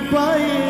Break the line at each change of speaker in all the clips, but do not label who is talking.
కృపయే నన్ను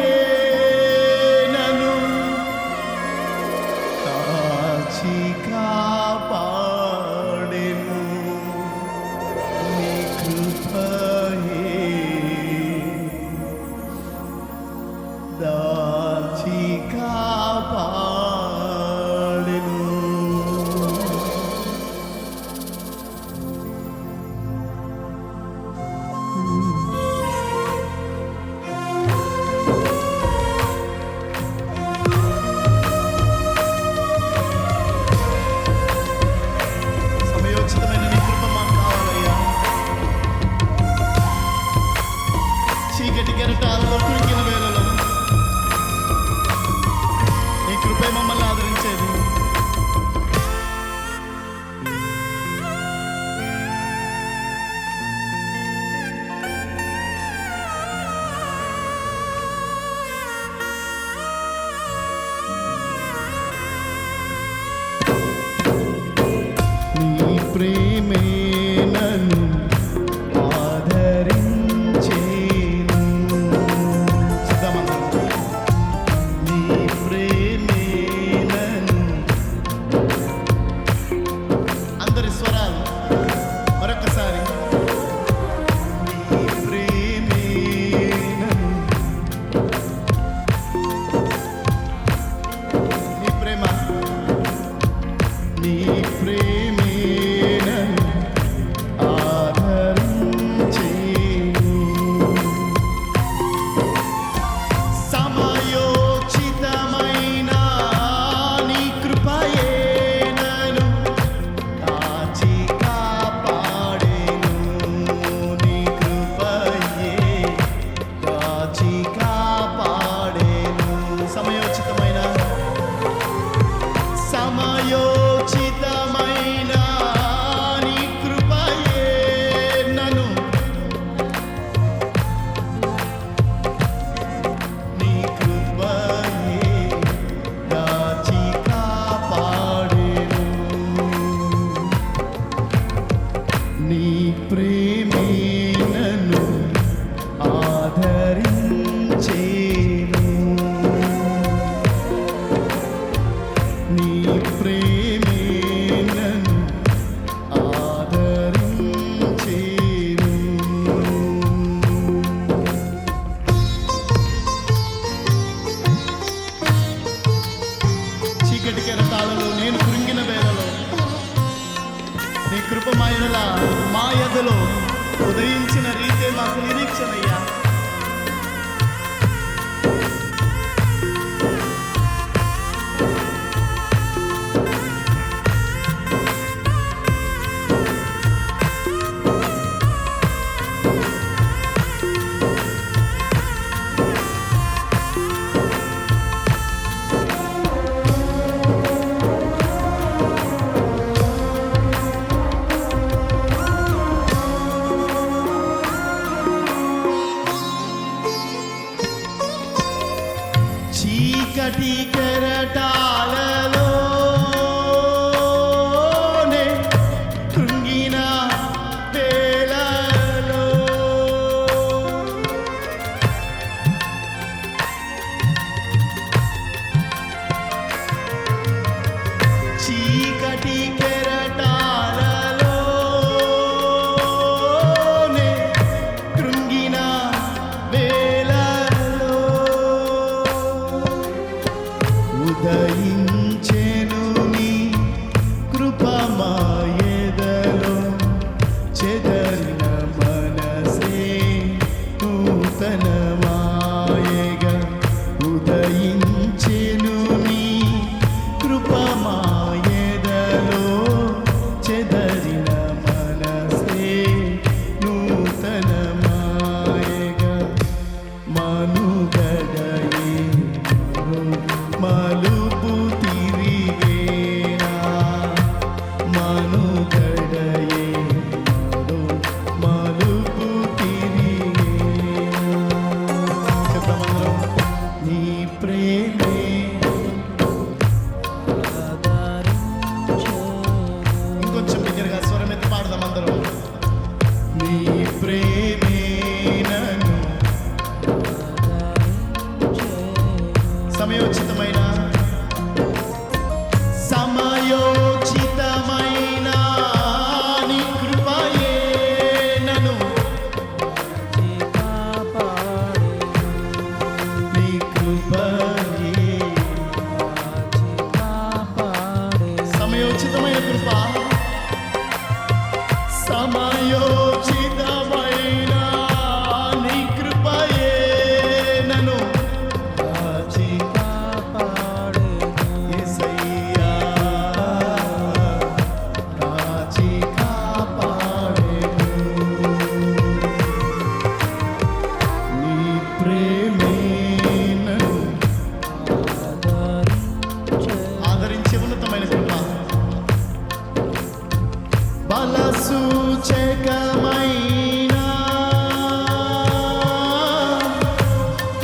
సూచకమైన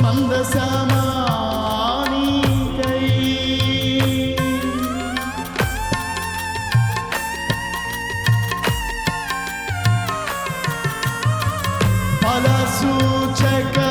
మందసమా Check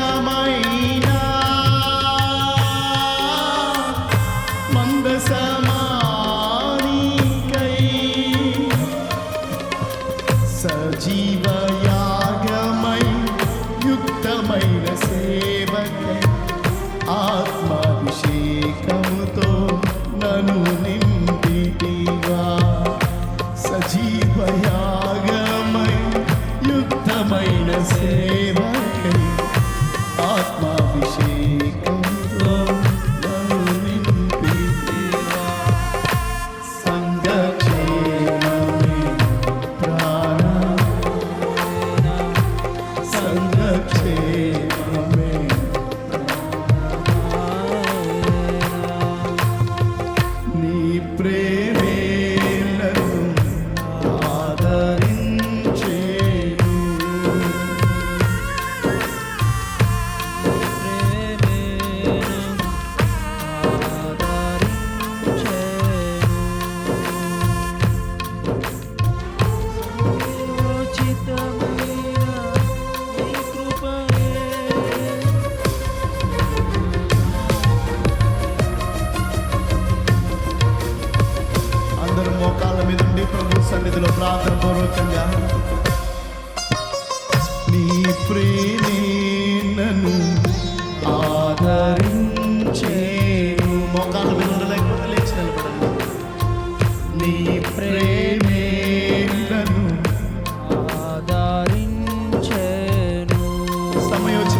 ano అందరూ మోకాళ్ళ మీద ఉండి ప్రభు సన్నిధిలో ప్రార్థన పూర్వకంగా నీ ప్రేమే నన్ను ఆదరించేను. మోకాళ్ళ మీద ఉండలేకపోతే లేచి నిలబడండి. నీ ప్రేమే నన్ను సమయోచి